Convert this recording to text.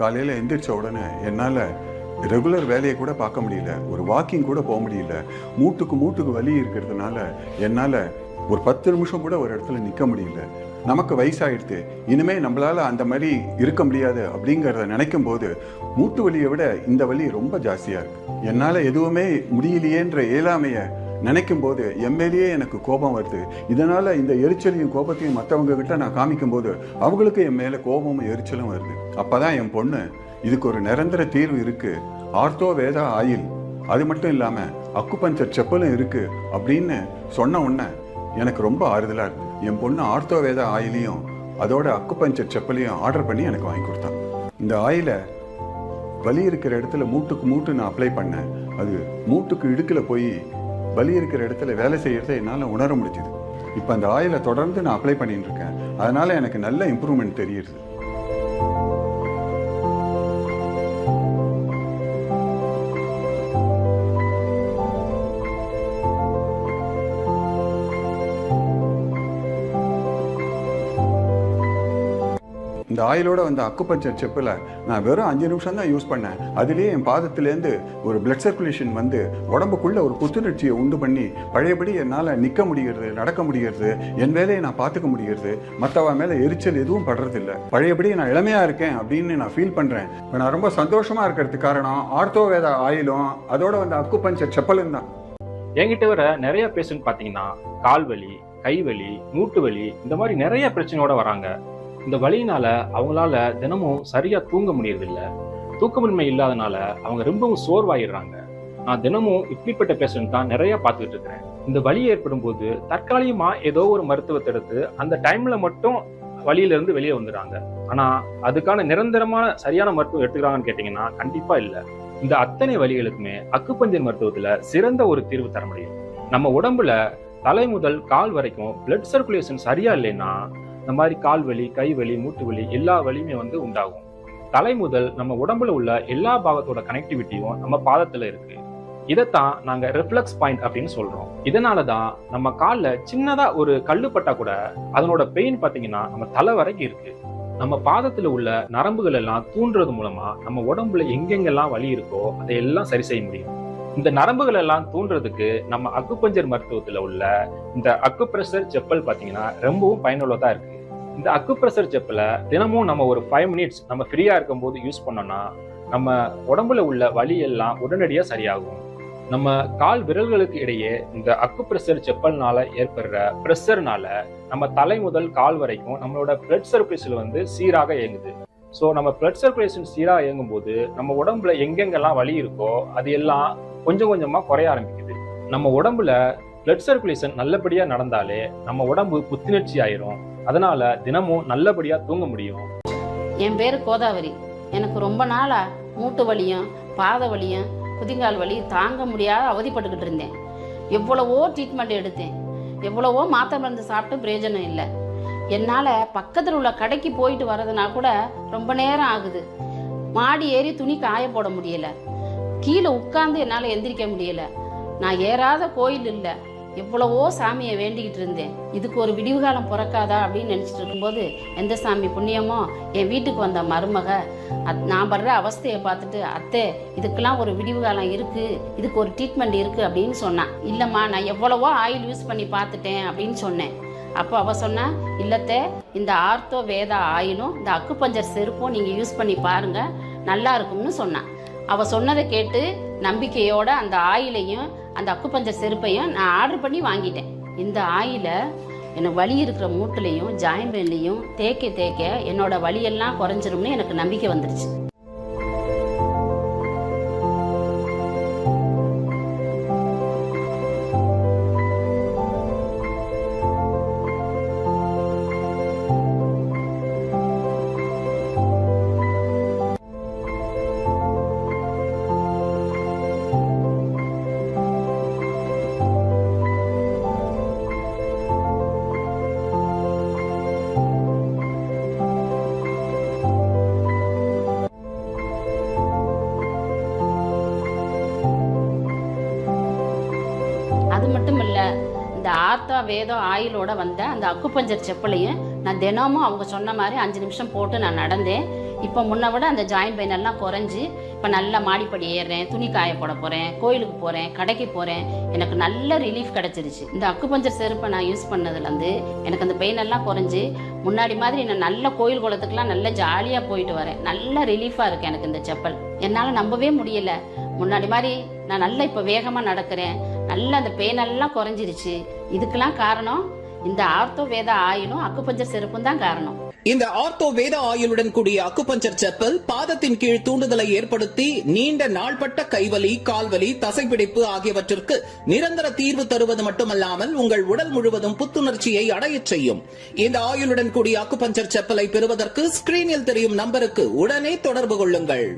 காலையில் எந்திரிச்ச உடனே என்னால் ரெகுலர் வேலையை கூட பார்க்க முடியல. ஒரு வாக்கிங் கூட போக முடியல. மூட்டுக்கு மூட்டுக்கு வலி இருக்கிறதுனால என்னால் ஒரு பத்து நிமிஷம் கூட ஒரு இடத்துல நிற்க முடியல. நமக்கு வயசாயிடுது இனிமே நம்மளால் அந்த மாதிரி இருக்க முடியாது அப்படிங்கிறத நினைக்கும் போது மூட்டு வலியை விட இந்த வலி ரொம்ப ஜாஸ்தியாக இருக்குது என்னால் எதுவுமே முடியலையேன்ற இயலாமையை நினைக்கும் போது என் மேலேயே எனக்கு கோபம் வருது. இதனால் இந்த எரிச்சலையும் கோபத்தையும் மற்றவங்க கிட்ட நான் காமிக்கும் போது அவங்களுக்கு என் மேலே கோபமும் எரிச்சலும் வருது. அப்போ தான் என் பொண்ணு இதுக்கு ஒரு நிரந்தர தீர்வு இருக்குது ஆர்த்தோ வேதா ஆயில். அது மட்டும் இல்லாமல் அக்குபஞ்சர் செப்பலும் இருக்கு. அப்படின்னு சொன்ன உடனே எனக்கு ரொம்ப ஆறுதலாக இருக்குது என் பொண்ணு ஆர்த்தோ வேதா ஆயிலையும் அதோட அக்குபஞ்சர் செப்பலையும் ஆர்டர் பண்ணி எனக்கு வாங்கி கொடுத்தான் இந்த ஆயிலை வலி இருக்கிற இடத்துல மூட்டுக்கு மூட்டு நான் அப்ளை பண்ணேன். அது மூட்டுக்கு இடுக்கில் போய் வலி இருக்கிற இடத்துல வேலை செய்கிறத என்னால் உணர முடிஞ்சுது. இப்போ அந்த ஆயிலை தொடர்ந்து நான் அப்ளை பண்ணிட்டு இருக்கேன். எனக்கு நல்ல இம்ப்ரூவ்மெண்ட் தெரியுது. இந்த ஆயிலோட வந்த அக்குப்பஞ்சர் செப்பில் நான் வெறும் அஞ்சு நிமிஷம் தான் யூஸ் பண்ணேன். அதுலேயே என் பாதத்துலேருந்து ஒரு பிளட் சர்க்குலேஷன் வந்து உடம்புக்குள்ள ஒரு புத்துணர்ச்சியை உண்டு பண்ணி பழையபடி என்னால் நிற்க முடிகிறது நடக்க முடிகிறது என் வேலையை நான் பார்த்துக்க முடிகிறது மற்றவ மேலே எரிச்சல் எதுவும் படுறதில்ல. பழையபடி நான் இளமையாக இருக்கேன் அப்படின்னு நான் ஃபீல் பண்ணுறேன் இப்போ நான் ரொம்ப சந்தோஷமாக இருக்கிறதுக்கு காரணம் ஆர்த்தோவேத ஆயிலும் அதோட வந்த அக்குப்பஞ்சர் செப்பலும் தான். என்கிட்ட வர நிறைய பேஷண்ட் பார்த்தீங்கன்னா கால் வலி கை வலி மூட்டு வலி இந்த மாதிரி நிறைய பிரச்சனையோட வராங்க. இந்த வழியினால அவங்களால தினமும் சரியா தூங்க முடியறதில்ல. தூக்கமின்மை இல்லாதனால அவங்க ரொம்பவும் சோர்வாயிடுறாங்க. நான் தினமும் இப்படிப்பட்ட பேஷண்ட் தான் நிறைய பார்த்துக்கிட்டு இருக்கிறேன். இந்த வலி ஏற்படும் போது தற்காலிகமா ஏதோ ஒரு மருத்துவத்தை எடுத்து அந்த டைம்ல மட்டும் வழியில இருந்து வெளியே வந்துடுறாங்க. ஆனா அதுக்கான நிரந்தரமான சரியான மருத்துவம் எடுத்துக்கிறாங்கன்னு கேட்டீங்கன்னா கண்டிப்பா இல்ல. இந்த அத்தனை வழிகளுக்குமே அக்குப்பஞ்சர் மருத்துவத்துல சிறந்த ஒரு தீர்வு தர முடியும். நம்ம உடம்புல தலை முதல் கால் வரைக்கும் பிளட் சர்க்குலேஷன் சரியா இல்லைன்னா இந்த மாதிரி கால் வலி கை வலி மூட்டு வலி எல்லா வலியுமே வந்து உண்டாகும். தலை முதல் நம்ம உடம்புல உள்ள எல்லா பாகத்தோட கனெக்டிவிட்டியும் நம்ம பாதத்துல இருக்கு. இதைத்தான் நாங்க ரிஃப்ளெக்ஸ் பாயிண்ட் அப்படின்னு சொல்றோம். இதனால தான் நம்ம கால்ல சின்னதா ஒரு கல்லு பட்டா கூட அதனோட பெயின் பாத்தீங்கன்னா நம்ம தலை வரைக்கும் இருக்கு. நம்ம பாதத்துல உள்ள நரம்புகள் எல்லாம் தூண்டுறது மூலமா நம்ம உடம்புல எங்கெங்கெல்லாம் வலி இருக்கோ அதையெல்லாம் சரி செய்ய முடியும். இந்த நரம்புகள் எல்லாம் தூண்டுறதுக்கு நம்ம அக்குப்பஞ்சர் மருத்துவத்துல உள்ள இந்த அக்குப்ரெஷர் செப்பல் பாத்தீங்கன்னா ரொம்பவும் பயனுள்ளதா இருக்கு. இந்த அக்குப்ரெஷர் செப்பலை தினமும் நம்ம ஒரு ஃபைவ் மினிட்ஸ் நம்ம ஃப்ரீயா இருக்கும்போது யூஸ் பண்ணோம்னா நம்ம உடம்புல உள்ள வலி எல்லாம் உடனடியா சரியாகும். நம்ம கால் விரல்களுக்கு இடையே இந்த அக்குப்ரெஷர் செப்பல்னால ஏற்படுற ப்ரெஷர்னால நம்ம தலை முதல் கால் வரைக்கும் நம்மளோட பிளட் சர்க்குலேஷன் வந்து சீராக இயங்குது. ஸோ நம்ம பிளட் சர்க்குலேஷன் சீராக இயங்கும் போது நம்ம உடம்புல எங்கெங்கெல்லாம் வலி இருக்கோ அது எல்லாம் கொஞ்சம் கொஞ்சமாக குறைய ஆரம்பிக்குது. நம்ம உடம்புல பிளட் சர்க்குலேஷன் நல்லபடியாக நடந்தாலே நம்ம உடம்பு புத்துணர்ச்சி ஆயிரும். அதனால தினமும் நல்லபடியாக தூங்க முடியும். என் பேர் கோதாவரி. எனக்கு ரொம்ப நாளாக மூட்டு வலியும் பாத வலியும் குதிங்கால் வலி தாங்க முடியாத அவதிப்பட்டுக்கிட்டு இருந்தேன். எவ்வளவோ ட்ரீட்மெண்ட் எடுத்தேன். எவ்வளவோ மாத்திரை மருந்து சாப்பிட்டு பிரயோஜனம் இல்லை. என்னால் பக்கத்தில் உள்ள கடைக்கு போயிட்டு வரதுனா கூட ரொம்ப நேரம் ஆகுது. மாடி ஏறி துணி காய போட முடியலை. கீழே உட்கார்ந்து என்னால் எந்திரிக்க முடியல. நான் ஏறாத கோயில் இல்லை. எவ்வளவோ சாமியை வேண்டிக்கிட்டு இருந்தேன். இதுக்கு ஒரு விடிவுகாலம் பிறக்காதா அப்படின்னு நினச்சிட்டு இருக்கும்போது எந்த சாமி புண்ணியமோ? என் வீட்டுக்கு வந்த மருமக. அத் நான் படுற அவஸ்தையை பார்த்துட்டு அத்தை இதுக்கெல்லாம் ஒரு விடிவு காலம் இதுக்கு ஒரு ட்ரீட்மெண்ட் இருக்குது அப்படின்னு சொன்னான் இல்லைம்மா நான் எவ்வளவோ ஆயில் யூஸ் பண்ணி பார்த்துட்டேன். அப்படின்னு சொன்னேன். அப்போ அவ சொன்னா இல்லத்தே இந்த ஆர்த்தோ வேதா ஆயிலும் இந்த அக்குப்பஞ்சர் செருப்பும் நீங்கள் யூஸ் பண்ணி பாருங்கள் நல்லா இருக்கும்னு சொன்னான் அவள் சொன்னதை கேட்டு நம்பிக்கையோட அந்த ஆயிலையும் அந்த அக்குப்பஞ்சர் செருப்பையும் நான் ஆர்டர் பண்ணி வாங்கிட்டேன். இந்த ஆயிலை எனக்கு வலி இருக்கிற மூட்டுலையும் ஜாயின் பெயின்லையும் தேய்க்க தேய்க்க என்னோட வலியெல்லாம் குறைஞ்சிரும்னு எனக்கு நம்பிக்கை வந்துருச்சு. இந்த ஆர்த்தா வேதம் ஆயிலோட வந்த அந்த அக்குப்பஞ்சர் செப்பலையும் நான் தினமும் அவங்க சொன்ன மாதிரி அஞ்சு நிமிஷம் போட்டு நான் நடந்தேன். இப்போ முன்ன விட அந்த ஜாயின் பெயின் எல்லாம் குறைஞ்சி இப்போ நல்லா மாடிப்படி ஏறுறேன் துணி காய போட போகிறேன் கோயிலுக்கு போகிறேன் கடைக்கு போகிறேன் எனக்கு நல்ல ரிலீஃப் கிடச்சிருச்சு. இந்த அக்குப்பஞ்சர் செருப்பை நான் யூஸ் பண்ணதுலேருந்து எனக்கு அந்த பெயின் எல்லாம் குறைஞ்சி முன்னாடி மாதிரி நான் நல்ல கோயில் குளத்துக்குலாம் நல்ல ஜாலியாக போயிட்டு வரேன். நல்ல ரிலீஃபாக இருக்குது எனக்கு இந்த செப்பல். என்னால் நம்பவே முடியல. முன்னாடி மாதிரி நான் நல்லா இப்போ வேகமாக நடக்கிறேன். நல்ல அந்த பெயினெல்லாம் குறைஞ்சிருச்சு. இதுக்கெல்லாம் காரணம் இந்த ஆர்த்தோ வேத ஆயிலும் அக்குப்பஞ்சர் செருப்பும் தான் காரணம். இந்த ஆர்த்தோ வேத ஆயுளுடன் கூடிய அக்குபஞ்சர் செப்பல் பாதத்தின் கீழ் தூண்டுதலை ஏற்படுத்தி நீண்ட நாள்பட்ட கைவலி கால்வலி தசைப்பிடிப்பு ஆகியவற்றிற்கு நிரந்தர தீர்வு தருவது மட்டுமல்லாமல் உங்கள் உடல் முழுவதும் புத்துணர்ச்சியை அடையச் செய்யும். இந்த ஆயுளுடன் கூடிய அக்குபஞ்சர் செப்பலை பெறுவதற்கு ஸ்கிரீனில் தெரியும் நம்பருக்கு உடனே தொடர்பு கொள்ளுங்கள்.